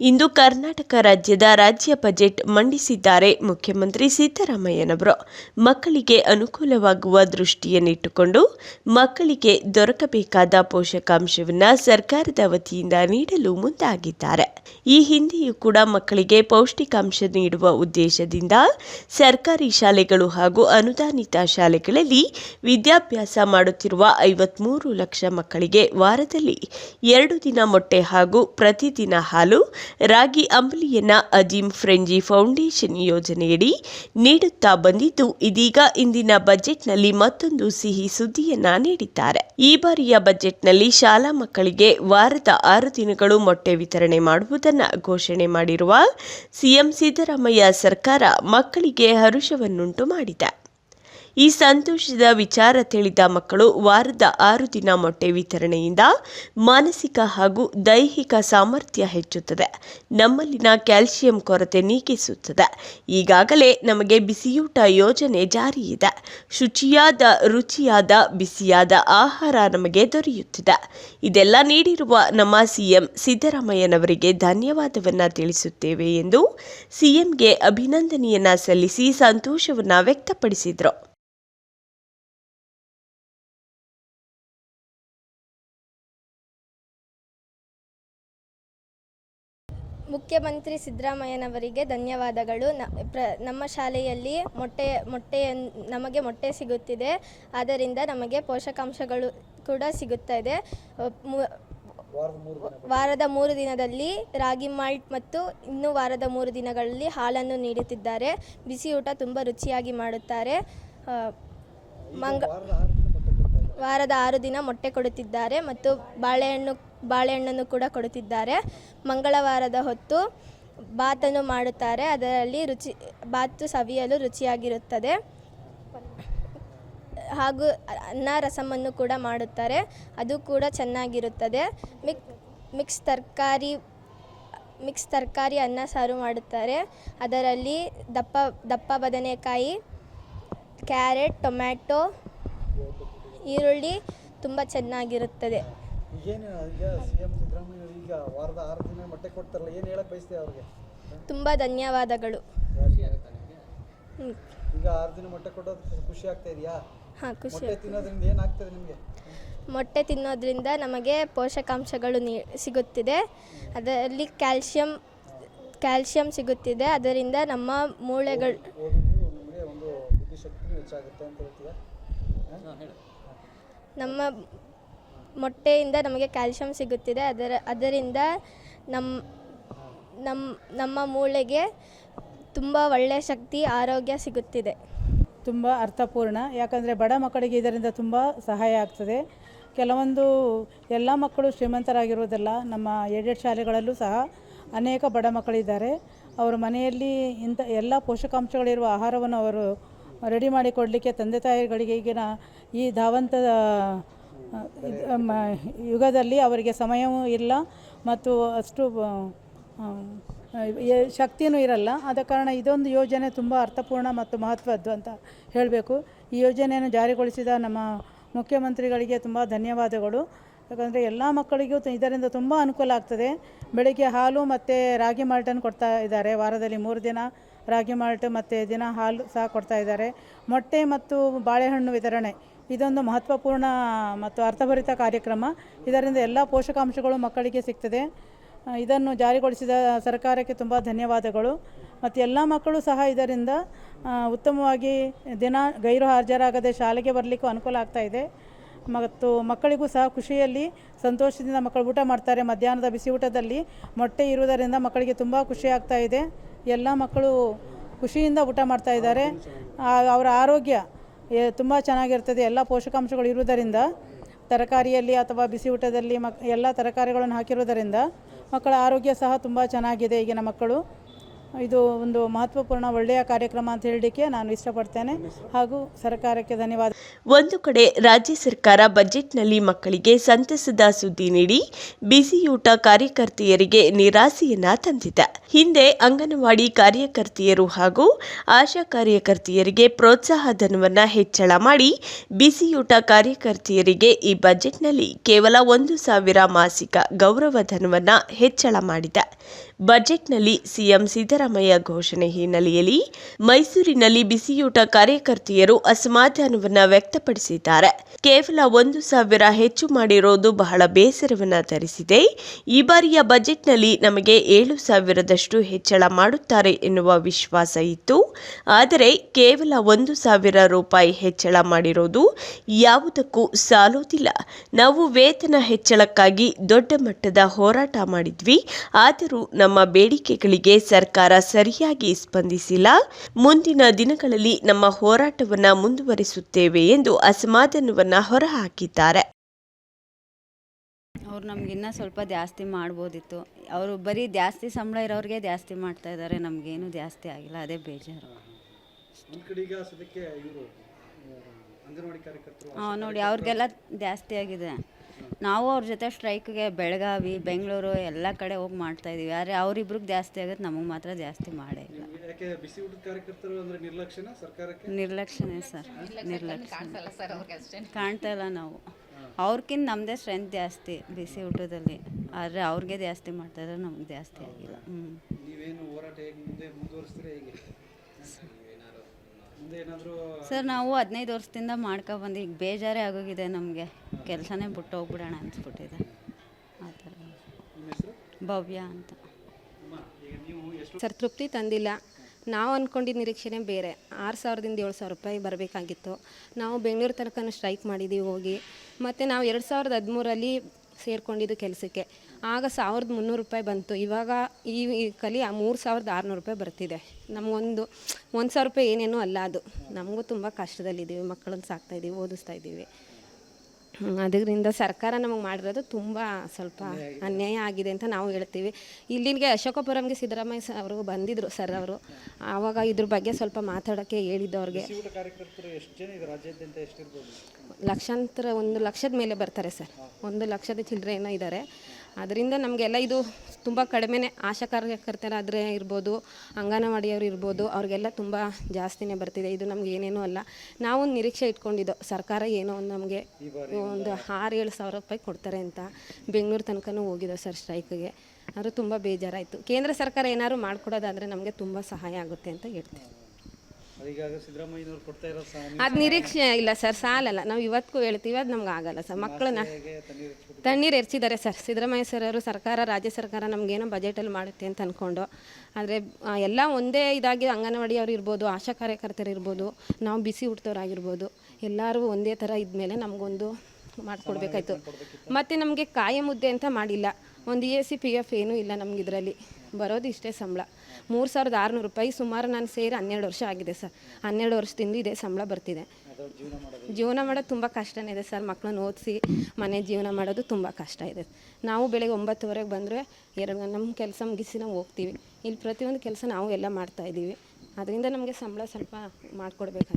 ಇಂದು ಕರ್ನಾಟಕ ರಾಜ್ಯದ ರಾಜ್ಯ ಬಜೆಟ್ ಮಂಡಿಸಿದ್ದಾರೆ ಮುಖ್ಯಮಂತ್ರಿ ಸಿದ್ದರಾಮಯ್ಯನವರು. ಮಕ್ಕಳಿಗೆ ಅನುಕೂಲವಾಗುವ ದೃಷ್ಟಿಯನ್ನಿಟ್ಟುಕೊಂಡು ಮಕ್ಕಳಿಗೆ ದೊರಕಬೇಕಾದ ಪೋಷಕಾಂಶವನ್ನು ಸರ್ಕಾರದ ವತಿಯಿಂದ ನೀಡಲು ಮುಂದಾಗಿದ್ದಾರೆ. ಈ ಹಿಂದೆಯೂ ಕೂಡ ಮಕ್ಕಳಿಗೆ ಪೌಷ್ಟಿಕಾಂಶ ನೀಡುವ ಉದ್ದೇಶದಿಂದ ಸರ್ಕಾರಿ ಶಾಲೆಗಳು ಹಾಗೂ ಅನುದಾನಿತ ಶಾಲೆಗಳಲ್ಲಿ ವಿದ್ಯಾಭ್ಯಾಸ ಮಾಡುತ್ತಿರುವ ಐವತ್ಮೂರು ಲಕ್ಷ ಮಕ್ಕಳಿಗೆ ವಾರದಲ್ಲಿ ಎರಡು ದಿನ ಮೊಟ್ಟೆ ಹಾಗೂ ಪ್ರತಿದಿನ ಹಾಲು ರಾಗಿ ಅಂಬಲಿಯನ್ನ ಅಜೀಂ ಫ್ರೆಂಜಿ ಫೌಂಡೇಶನ್ ಯೋಜನೆಯಡಿ ನೀಡುತ್ತಾ ಬಂದಿದ್ದು, ಇದೀಗ ಇಂದಿನ ಬಜೆಟ್ನಲ್ಲಿ ಮತ್ತೊಂದು ಸಿಹಿ ಸುದ್ದಿಯನ್ನ ನೀಡಿದ್ದಾರೆ. ಈ ಬಾರಿಯ ಬಜೆಟ್ನಲ್ಲಿ ಶಾಲಾ ಮಕ್ಕಳಿಗೆ ವಾರದ ಆರು ದಿನಗಳು ಮೊಟ್ಟೆ ವಿತರಣೆ ಮಾಡುವುದನ್ನು ಘೋಷಣೆ ಮಾಡಿರುವ ಸಿಎಂ ಸಿದ್ದರಾಮಯ್ಯ ಸರ್ಕಾರ ಮಕ್ಕಳಿಗೆ ಹರುಷವನ್ನುಂಟು ಮಾಡಿದೆ. ಈ ಸಂತೋಷದ ವಿಚಾರ ತಿಳಿದ ಮಕ್ಕಳು ವಾರದ ಆರು ದಿನ ಮೊಟ್ಟೆ ವಿತರಣೆಯಿಂದ ಮಾನಸಿಕ ಹಾಗೂ ದೈಹಿಕ ಸಾಮರ್ಥ್ಯ ಹೆಚ್ಚುತ್ತದೆ. ನಮ್ಮಲ್ಲಿನ ಕ್ಯಾಲ್ಸಿಯಂ ಕೊರತೆ ನೀಗಿಸುತ್ತದೆ. ಈಗಾಗಲೇ ನಮಗೆ ಬಿಸಿಯೂಟ ಯೋಜನೆ ಜಾರಿಯಿದೆ. ಶುಚಿಯಾದ, ರುಚಿಯಾದ, ಬಿಸಿಯಾದ ಆಹಾರ ನಮಗೆ ದೊರೆಯುತ್ತಿದೆ. ಇದೆಲ್ಲ ನೀಡಿರುವ ನಮ್ಮ ಸಿಎಂ ಸಿದ್ದರಾಮಯ್ಯನವರಿಗೆ ಧನ್ಯವಾದವನ್ನು ತಿಳಿಸುತ್ತೇವೆ ಎಂದು ಸಿಎಂಗೆ ಅಭಿನಂದನೆಯನ್ನ ಸಲ್ಲಿಸಿ ಸಂತೋಷವನ್ನು ವ್ಯಕ್ತಪಡಿಸಿದರು. ಮುಖ್ಯಮಂತ್ರಿ ಸಿದ್ದರಾಮಯ್ಯನವರಿಗೆ ಧನ್ಯವಾದಗಳು. ನ, ಪ್ರ, ನಮ್ಮ ಶಾಲೆಯಲ್ಲಿ ಮೊಟ್ಟೆ ಮೊಟ್ಟೆ ನಮಗೆ ಮೊಟ್ಟೆ ಸಿಗುತ್ತಿದೆ. ಆದ್ದರಿಂದ ನಮಗೆ ಪೋಷಕಾಂಶಗಳು ಕೂಡ ಸಿಗುತ್ತಾ ಇದೆ. ವಾರದ ಮೂರು ದಿನದಲ್ಲಿ ರಾಗಿ ಮಾಲ್ಟ್ ಮತ್ತು ಇನ್ನೂ ವಾರದ ಮೂರು ದಿನಗಳಲ್ಲಿ ಹಾಲನ್ನು ನೀಡುತ್ತಿದ್ದಾರೆ. ಬಿಸಿ ಊಟ ತುಂಬ ರುಚಿಯಾಗಿ ಮಾಡುತ್ತಾರೆ. ಮಂಗ, ವಾರದ ಆರು ದಿನ ಮೊಟ್ಟೆ ಕೊಡುತ್ತಿದ್ದಾರೆ ಮತ್ತು ಬಾಳೆಹಣ್ಣು ಬಾಳೆಹಣ್ಣನ್ನು ಕೂಡ ಕೊಡುತ್ತಿದ್ದಾರೆ. ಮಂಗಳವಾರದ ಹೊತ್ತು ಬಾತನ್ನು ಮಾಡುತ್ತಾರೆ. ಅದರಲ್ಲಿ ರುಚಿ, ಬಾತು ಸವಿಯಲು ರುಚಿಯಾಗಿರುತ್ತದೆ. ಹಾಗೂ ಅನ್ನ ರಸಮನ್ನು ಕೂಡ ಮಾಡುತ್ತಾರೆ. ಅದು ಕೂಡ ಚೆನ್ನಾಗಿರುತ್ತದೆ. ಮಿಕ್, ಮಿಕ್ಸ್ ತರಕಾರಿ ಮಿಕ್ಸ್ ತರಕಾರಿ ಅನ್ನ ಸಾರು ಮಾಡುತ್ತಾರೆ. ಅದರಲ್ಲಿ ದಪ್ಪ ದಪ್ಪ ಬದನೆಕಾಯಿ, ಕ್ಯಾರೆಟ್, ಟೊಮ್ಯಾಟೊ, ಈರುಳ್ಳಿ ತುಂಬ ಚೆನ್ನಾಗಿರುತ್ತದೆ. ಈಗೇನು ಈಗ ಸಿ ಎಂ ಸಿದ್ದರಾಮಯ್ಯ ಈಗ ವಾರದ ಆರು ದಿನ ಮೊಟ್ಟೆ ಕೊಡ್ತಾರಲ್ಲ ಏನು ಹೇಳಕ್ ಬಯಸ್ತೀವಿ ಅವ್ರಿಗೆ? ತುಂಬ ಧನ್ಯವಾದಗಳು. ಹ್ಮ್. ಈಗ ಆರು ದಿನ ಮೊಟ್ಟೆ ಕೊಡೋದು ಖುಷಿ ಆಗ್ತಾ ಇದೆಯಾ? ಹಾಂ ಖುಷಿ ಮೊಟ್ಟೆ ತಿನ್ನೋದ್ರಿಂದ ಏನಾಗ್ತದೆ ನಿಮಗೆ? ಮೊಟ್ಟೆ ತಿನ್ನೋದ್ರಿಂದ ನಮಗೆ ಪೋಷಕಾಂಶಗಳು ನೀ ಸಿಗುತ್ತಿದೆ. ಅದರಲ್ಲಿ ಕ್ಯಾಲ್ಶಿಯಂ ಕ್ಯಾಲ್ಶಿಯಂ ಸಿಗುತ್ತಿದೆ. ಅದರಿಂದ ನಮ್ಮ ಮೂಳೆಗಳು ನಿಮಗೆ ಒಂದು ಬುದ್ಧಿಶಕ್ತಿನೂ ಹೆಚ್ಚಾಗುತ್ತೆ ಅಂತ ಹೇಳ್ತೀರಾ ನಮ್ಮ ಮೊಟ್ಟೆಯಿಂದ ನಮಗೆ ಕ್ಯಾಲ್ಶಿಯಂ ಸಿಗುತ್ತಿದೆ. ಅದರ, ಅದರಿಂದ ನಮ್ಮ ನಮ್ಮ ನಮ್ಮ ಮೂಳೆಗೆ ತುಂಬ ಒಳ್ಳೆಯ ಶಕ್ತಿ, ಆರೋಗ್ಯ ಸಿಗುತ್ತಿದೆ. ತುಂಬ ಅರ್ಥಪೂರ್ಣ. ಯಾಕಂದರೆ ಬಡ ಮಕ್ಕಳಿಗೆ ಇದರಿಂದ ತುಂಬ ಸಹಾಯ ಆಗ್ತದೆ. ಕೆಲವೊಂದು ಎಲ್ಲ ಮಕ್ಕಳು ಶ್ರೀಮಂತರಾಗಿರುವುದಲ್ಲ, ನಮ್ಮ ಏಡೆಡ್ ಶಾಲೆಗಳಲ್ಲೂ ಸಹ ಅನೇಕ ಬಡ ಮಕ್ಕಳಿದ್ದಾರೆ. ಅವರು ಮನೆಯಲ್ಲಿ ಇಂಥ ಎಲ್ಲ ಪೋಷಕಾಂಶಗಳಿರುವ ಆಹಾರವನ್ನು ಅವರು ರೆಡಿ ಮಾಡಿ ಕೊಡಲಿಕ್ಕೆ ತಂದೆ ತಾಯಿಗಳಿಗೆ ಈಗಿನ ಈ ಧಾವಂತದ ಯುಗದಲ್ಲಿ ಅವರಿಗೆ ಸಮಯವೂ ಇಲ್ಲ ಮತ್ತು ಅಷ್ಟು ಶಕ್ತಿಯೂ ಇರಲ್ಲ. ಆದ ಕಾರಣ ಇದೊಂದು ಯೋಜನೆ ತುಂಬ ಅರ್ಥಪೂರ್ಣ ಮತ್ತು ಮಹತ್ವದ್ದು ಅಂತ ಹೇಳಬೇಕು. ಈ ಯೋಜನೆಯನ್ನು ಜಾರಿಗೊಳಿಸಿದ ನಮ್ಮ ಮುಖ್ಯಮಂತ್ರಿಗಳಿಗೆ ತುಂಬ ಧನ್ಯವಾದಗಳು. ಯಾಕಂದರೆ ಎಲ್ಲ ಮಕ್ಕಳಿಗೂ ಇದರಿಂದ ತುಂಬ ಅನುಕೂಲ ಆಗ್ತದೆ. ಬೆಳಿಗ್ಗೆ ಹಾಲು ಮತ್ತು ರಾಗಿ ಮಾಲ್ಟನ್ನು ಕೊಡ್ತಾ ಇದ್ದಾರೆ. ವಾರದಲ್ಲಿ ಮೂರು ದಿನ ರಾಗಿ ಮಾಲ್ಟ್ ಮತ್ತು ದಿನ ಹಾಲು ಸಹ ಕೊಡ್ತಾ ಇದ್ದಾರೆ. ಮೊಟ್ಟೆ ಮತ್ತು ಬಾಳೆಹಣ್ಣು ವಿತರಣೆ. ಇದೊಂದು ಮಹತ್ವಪೂರ್ಣ ಮತ್ತು ಅರ್ಥಭರಿತ ಕಾರ್ಯಕ್ರಮ. ಇದರಿಂದ ಎಲ್ಲ ಪೋಷಕಾಂಶಗಳು ಮಕ್ಕಳಿಗೆ ಸಿಗ್ತದೆ. ಇದನ್ನು ಜಾರಿಗೊಳಿಸಿದ ಸರ್ಕಾರಕ್ಕೆ ತುಂಬ ಧನ್ಯವಾದಗಳು. ಮತ್ತು ಎಲ್ಲ ಮಕ್ಕಳು ಸಹ ಇದರಿಂದ ಉತ್ತಮವಾಗಿ ದಿನ ಗೈರು ಹಾಜರಾಗದೆ ಶಾಲೆಗೆ ಬರಲಿಕ್ಕೂ ಅನುಕೂಲ ಆಗ್ತಾ ಇದೆ. ಮತ್ತು ಮಕ್ಕಳಿಗೂ ಸಹ ಖುಷಿಯಲ್ಲಿ ಸಂತೋಷದಿಂದ ಮಕ್ಕಳು ಊಟ ಮಾಡ್ತಾರೆ. ಮಧ್ಯಾಹ್ನದ ಬಿಸಿ ಊಟದಲ್ಲಿ ಮೊಟ್ಟೆ ಇರುವುದರಿಂದ ಮಕ್ಕಳಿಗೆ ತುಂಬ ಖುಷಿ ಆಗ್ತಾ ಇದೆ. ಎಲ್ಲ ಮಕ್ಕಳು ಖುಷಿಯಿಂದ ಊಟ ಮಾಡ್ತಾ ಇದ್ದಾರೆ. ಅವರ ಆರೋಗ್ಯ ತುಂಬ ಚೆನ್ನಾಗಿರ್ತದೆ. ಎಲ್ಲ ಪೋಷಕಾಂಶಗಳು ಇರುವುದರಿಂದ, ತರಕಾರಿಯಲ್ಲಿ ಅಥವಾ ಬಿಸಿ ಊಟದಲ್ಲಿ ಮಕ್, ಎಲ್ಲ ತರಕಾರಿಗಳನ್ನು ಹಾಕಿರುವುದರಿಂದ ಮಕ್ಕಳ ಆರೋಗ್ಯ ಸಹ ತುಂಬ ಚೆನ್ನಾಗಿದೆ ಈಗಿನ ಮಕ್ಕಳು. ಇದು ಒಂದು ಮಹತ್ವಪೂರ್ಣ ಒಳ್ಳೆಯ ಕಾರ್ಯಕ್ರಮ ಅಂತ ಹೇಳಲಿಕ್ಕೆ ನಾನು ಇಷ್ಟಪಡ್ತೇನೆ. ಹಾಗೂ ಸರ್ಕಾರಕ್ಕೆ ಧನ್ಯವಾದ. ಒಂದು ಕಡೆ ರಾಜ್ಯ ಸರ್ಕಾರ ಬಜೆಟ್ನಲ್ಲಿ ಮಕ್ಕಳಿಗೆ ಸಂತಸದ ಸುದ್ದಿ ನೀಡಿ ಬಿಸಿಯೂಟ ಕಾರ್ಯಕರ್ತೆಯರಿಗೆ ನಿರಾಸೆಯನ್ನ ತಂದಿದೆ ಹಿಂದೆ ಅಂಗನವಾಡಿ ಕಾರ್ಯಕರ್ತೆಯರು ಹಾಗೂ ಆಶಾ ಕಾರ್ಯಕರ್ತೆಯರಿಗೆ ಪ್ರೋತ್ಸಾಹ ಧನವನ್ನ ಹೆಚ್ಚಳ ಮಾಡಿ ಬಿಸಿಯೂಟ ಕಾರ್ಯಕರ್ತೆಯರಿಗೆ ಈ ಬಜೆಟ್ನಲ್ಲಿ ಕೇವಲ ಒಂದು ಸಾವಿರ ಮಾಸಿಕ ಗೌರವ ಧನವನ್ನ ಹೆಚ್ಚಳ ಮಾಡಿದೆ ಬಜೆಟ್ನಲ್ಲಿ ಸಿಎಂ ಸಿದ್ದರಾಮಯ್ಯ ಘೋಷಣೆ ಹಿನ್ನೆಲೆಯಲ್ಲಿ ಮೈಸೂರಿನಲ್ಲಿ ಬಿಸಿಯೂಟ ಕಾರ್ಯಕರ್ತೆಯರು ಅಸಮಾಧಾನವನ್ನ ವ್ಯಕ್ತಪಡಿಸಿದ್ದಾರೆ. ಕೇವಲ ಒಂದು ಸಾವಿರ ಹೆಚ್ಚು ಮಾಡಿರೋದು ಬಹಳ ಬೇಸರವನ್ನ ತರಿಸಿದೆ. ಈ ಬಾರಿಯ ಬಜೆಟ್ನಲ್ಲಿ ನಮಗೆ ಏಳು ಸಾವಿರದಷ್ಟು ಹೆಚ್ಚಳ ಮಾಡುತ್ತಾರೆ ಎನ್ನುವ ವಿಶ್ವಾಸ ಇತ್ತು. ಆದರೆ ಕೇವಲ ಒಂದು ಸಾವಿರ ರೂಪಾಯಿ ಹೆಚ್ಚಳ ಮಾಡಿರೋದು ಯಾವುದಕ್ಕೂ ಸಾಲೋದಿಲ್ಲ. ನಾವು ವೇತನ ಹೆಚ್ಚಳಕ್ಕಾಗಿ ದೊಡ್ಡ ಮಟ್ಟದ ಹೋರಾಟ ಮಾಡಿದ್ವಿ. ಆದರೂ ನಮ್ಮ ಬೇಡಿಕೆಗಳಿಗೆ ಸರ್ಕಾರ ಸರಿಯಾಗಿ ಸ್ಪಂದಿಸಿಲ್ಲ. ಮುಂದಿನ ದಿನಗಳಲ್ಲಿ ನಮ್ಮ ಹೋರಾಟವನ್ನು ಮುಂದುವರಿಸುತ್ತೇವೆ ಎಂದು ಅಸಮಾಧಾನವನ್ನು ಹೊರಹಾಕಿದ್ದಾರೆ. ಅವ್ರು ನಮಗಿನ್ನ ಇನ್ನೂ ಸ್ವಲ್ಪ ಜಾಸ್ತಿ ಮಾಡ್ಬೋದಿತ್ತು. ಅವರು ಬರೀ ಜಾಸ್ತಿ ಸಂಬಳ ಇರೋರಿಗೆ ಜಾಸ್ತಿ ಮಾಡ್ತಾ ಇದ್ದಾರೆ ನಮಗೇನು ಜಾಸ್ತಿ ಆಗಿಲ್ಲ. ಅದೇ ಬೇಜಾರು. ಒಂದು ಕಡೆ ಇವರು ಅಂಗನವಾಡಿ ಕಾರ್ಯಕರ್ತರು ಹಾಂ ನೋಡಿ ಅವ್ರಿಗೆಲ್ಲ ಜಾಸ್ತಿ ಆಗಿದೆ. ನಾವು ಅವ್ರ ಜೊತೆ ಸ್ಟ್ರೈಕ್ಗೆ ಬೆಳಗಾವಿ ಬೆಂಗಳೂರು ಎಲ್ಲ ಕಡೆ ಹೋಗಿ ಮಾಡ್ತಾ ಇದೀವಿ. ಆದರೆ ಅವ್ರಿಬ್ರಿಗೆ ಜಾಸ್ತಿ ಆಗುತ್ತೆ ನಮಗೆ ಮಾತ್ರ ಜಾಸ್ತಿ ಮಾಡೇ ಇಲ್ಲ. ಯಾಕೆ ಬಿಸಿ ಊಟದ ಕಾರ್ಯಕರ್ತರು ಅಂದ್ರೆ ನಿರ್ಲಕ್ಷ್ಯನ ಸರ್ಕಾರಕ್ಕೆ? ನಿರ್ಲಕ್ಷ್ಯನೇ ಸರ್. ನಿರ್ಲಕ್ಷ್ಯ ಕಾಣ್ತಾ ಇಲ್ಲ ನಾವು. ಅವ್ರಕ್ಕಿಂತ ನಮ್ಮದೇ ಸ್ಟ್ರೆಂತ್ ಜಾಸ್ತಿ ಬಿಸಿ ಊಟದಲ್ಲಿ. ಆದರೆ ಅವ್ರಿಗೆ ಜಾಸ್ತಿ ಮಾಡ್ತಾ ಇದ್ರೆ ನಮ್ಗೆ ಜಾಸ್ತಿ ಆಗಿಲ್ಲ. ಹ್ಞೂ ನೀವೇನು ಹೋರಾಟ ಹೇಗೆ ಮುಂದೆ ಮುಂದುವರಿಸ್ತೀರಾ ಹೇಗೆ? ಸರ್ ನಾವು ಹದಿನೈದು ವರ್ಷದಿಂದ ಮಾಡ್ಕೊ ಬಂದು ಈಗ ಬೇಜಾರೇ ಆಗೋಗಿದೆ ನಮಗೆ. ಕೆಲಸನೇ ಬಿಟ್ಟು ಹೋಗ್ಬಿಡೋಣ ಅನ್ಸ್ಬಿಟ್ಟಿದೆ. ಆ ಥರ. ಭವ್ಯ ಅಂತ. ಸರ್ ತೃಪ್ತಿ ತಂದಿಲ್ಲ. ನಾವು ಅಂದ್ಕೊಂಡಿದ್ದ ನಿರೀಕ್ಷೆನೇ ಬೇರೆ. ಆರು ಸಾವಿರದಿಂದ ಏಳು ಸಾವಿರ ರೂಪಾಯಿ ಬರಬೇಕಾಗಿತ್ತು. ನಾವು ಬೆಂಗಳೂರು ತನಕ ಸ್ಟ್ರೈಕ್ ಮಾಡಿದ್ದೀವಿ ಹೋಗಿ. ಮತ್ತು ನಾವು ಎರಡು ಸಾವಿರದ ಹದಿಮೂರಲ್ಲಿ ಸೇರಿಕೊಂಡಿದ್ದು ಕೆಲಸಕ್ಕೆ. ಆಗ ಸಾವಿರದ ಮುನ್ನೂರು ರೂಪಾಯಿ ಬಂತು. ಇವಾಗ ಈ ಕಲಿ ಮೂರು ಸಾವಿರದ ಆರುನೂರು ರೂಪಾಯಿ ಬರ್ತಿದೆ. ನಮಗೊಂದು, ಒಂದು ಸಾವಿರ ರೂಪಾಯಿ ಏನೇನೂ ಅಲ್ಲ ಅದು. ನಮಗೂ ತುಂಬ ಕಷ್ಟದಲ್ಲಿದ್ದೀವಿ. ಮಕ್ಕಳನ್ನ ಸಾಕ್ತಾ ಇದ್ದೀವಿ, ಓದಿಸ್ತಾ ಇದ್ದೀವಿ. ಅದರಿಂದ ಸರ್ಕಾರ ನಮಗೆ ಮಾಡಿರೋದು ತುಂಬ ಸ್ವಲ್ಪ ಅನ್ಯಾಯ ಆಗಿದೆ ಅಂತ ನಾವು ಹೇಳ್ತೀವಿ. ಇಲ್ಲಿಗೆ ಅಶೋಕಪುರಂಗೆ ಸಿದ್ದರಾಮಯ್ಯ ಅವರು ಬಂದಿದ್ದರು ಸರ್ ಅವರು. ಆವಾಗ ಇದ್ರ ಬಗ್ಗೆ ಸ್ವಲ್ಪ ಮಾತಾಡೋಕ್ಕೆ ಹೇಳಿದ್ದು ಅವ್ರಿಗೆ. ಲಕ್ಷಾಂತರ, ಒಂದು ಲಕ್ಷದ ಮೇಲೆ ಬರ್ತಾರೆ ಸರ್. ಒಂದು ಲಕ್ಷದ ಚಿಲ್ಲರೆ ಏನೋ ಇದ್ದಾರೆ ಅದರಿಂದ ನಮಗೆಲ್ಲ ಇದು ತುಂಬ ಕಡಿಮೆನೇ ಆಶಾ ಕಾರ್ಯಕರ್ತರಾದರೆ ಇರ್ಬೋದು, ಅಂಗನವಾಡಿಯವರು ಇರ್ಬೋದು, ಅವ್ರಿಗೆಲ್ಲ ತುಂಬ ಜಾಸ್ತಿನೇ ಬರ್ತಿದೆ. ಇದು ನಮ್ಗೆ ಏನೇನೂ ಅಲ್ಲ. ನಾವು ನಿರೀಕ್ಷೆ ಇಟ್ಕೊಂಡಿದ್ದೋ, ಸರ್ಕಾರ ಏನೋ ಒಂದು ನಮಗೆ ಒಂದು ಆರು ಏಳು ಸಾವಿರ ರೂಪಾಯಿ ಕೊಡ್ತಾರೆ ಅಂತ ಬೆಂಗಳೂರು ತನಕನೂ ಹೋಗಿದ್ದೋ ಸರ್ ಸ್ಟ್ರೈಕ್ಗೆ. ಆದರೂ ತುಂಬ ಬೇಜಾರಾಯಿತು. ಕೇಂದ್ರ ಸರ್ಕಾರ ಏನಾದ್ರು ಮಾಡಿಕೊಡೋದಾದರೆ ನಮಗೆ ತುಂಬ ಸಹಾಯ ಆಗುತ್ತೆ ಅಂತ ಹೇಳ್ತೀವಿ ಅದೀಗ ಸಿದ್ದರಾಮಯ್ಯನವ್ರು ಕೊಡ್ತಾ ಇರೋ ಸಹ ಅದು ನಿರೀಕ್ಷೆ ಇಲ್ಲ ಸರ್ ಸಾಲಲ್ಲ. ನಾವು ಇವತ್ತಿಗೂ ಹೇಳ್ತೀವಿ ಅದು ನಮ್ಗೆ ಆಗಲ್ಲ ಸರ್. ಮಕ್ಕಳನ್ನ ತಣ್ಣೀರು ಎರ್ಚಿದ್ದಾರೆ ಸರ್. ಸಿದ್ದರಾಮಯ್ಯ ಸರ್ ಅವರು ಸರ್ಕಾರ ರಾಜ್ಯ ಸರ್ಕಾರ ನಮಗೇನೋ ಬಜೆಟಲ್ಲಿ ಮಾಡುತ್ತೆ ಅಂತ ಅಂದ್ಕೊಂಡು ಆದರೆ ಎಲ್ಲ ಒಂದೇ ಇದಾಗಿ ಅಂಗನವಾಡಿಯವ್ರು ಇರ್ಬೋದು ಆಶಾ ಕಾರ್ಯಕರ್ತರು ಇರ್ಬೋದು ನಾವು ಬಿಸಿ ಊಟದವ್ರಾಗಿರ್ಬೋದು ಎಲ್ಲರೂ ಒಂದೇ ಥರ ಇದ್ಮೇಲೆ ನಮಗೊಂದು ಮಾಡಿಕೊಡ್ಬೇಕಾಯ್ತು. ಮತ್ತು ನಮಗೆ ಕಾಯ ಮುದ್ದೆ ಅಂತ ಮಾಡಿಲ್ಲ. ಒಂದು ಎ ಸಿ ಪಿ ಎಫ್ ಏನೂ ಇಲ್ಲ ನಮ್ಗೆ ಇದರಲ್ಲಿ. ಬರೋದು ಇಷ್ಟೇ ಸಂಬಳ. ಮೂರು ಸಾವಿರದ ಆರುನೂರು ರೂಪಾಯಿ ಸುಮಾರು ನಾನು ಸೇರಿ ಹನ್ನೆರಡು ವರ್ಷ ಆಗಿದೆ ಸರ್. ಹನ್ನೆರಡು ವರ್ಷದಿಂದ ಇದೇ ಸಂಬಳ ಬರ್ತಿದೆ. ಜೀವನ ಮಾಡೋದು ತುಂಬ ಕಷ್ಟನೇ ಇದೆ ಸರ್. ಮಕ್ಕಳನ್ನ ಓದಿಸಿ ಮನೆ ಜೀವನ ಮಾಡೋದು ತುಂಬ ಕಷ್ಟ ಇದೆ. ನಾವು ಬೆಳಗ್ಗೆ ಒಂಬತ್ತುವರೆಗೆ ಬಂದರೆ ಎರಡು ನಮ್ಮ ಕೆಲಸ ಮುಗಿಸಿ ನಾವು ಹೋಗ್ತೀವಿ. ಇಲ್ಲಿ ಪ್ರತಿಯೊಂದು ಕೆಲಸ ನಾವು ಎಲ್ಲ ಮಾಡ್ತಾಯಿದ್ದೀವಿ ಅದರಿಂದ ನಮಗೆ ಸಂಬಳ ಸ್ವಲ್ಪ ಮಾಡಿಕೊಡ್ಬೇಕಾಗಿ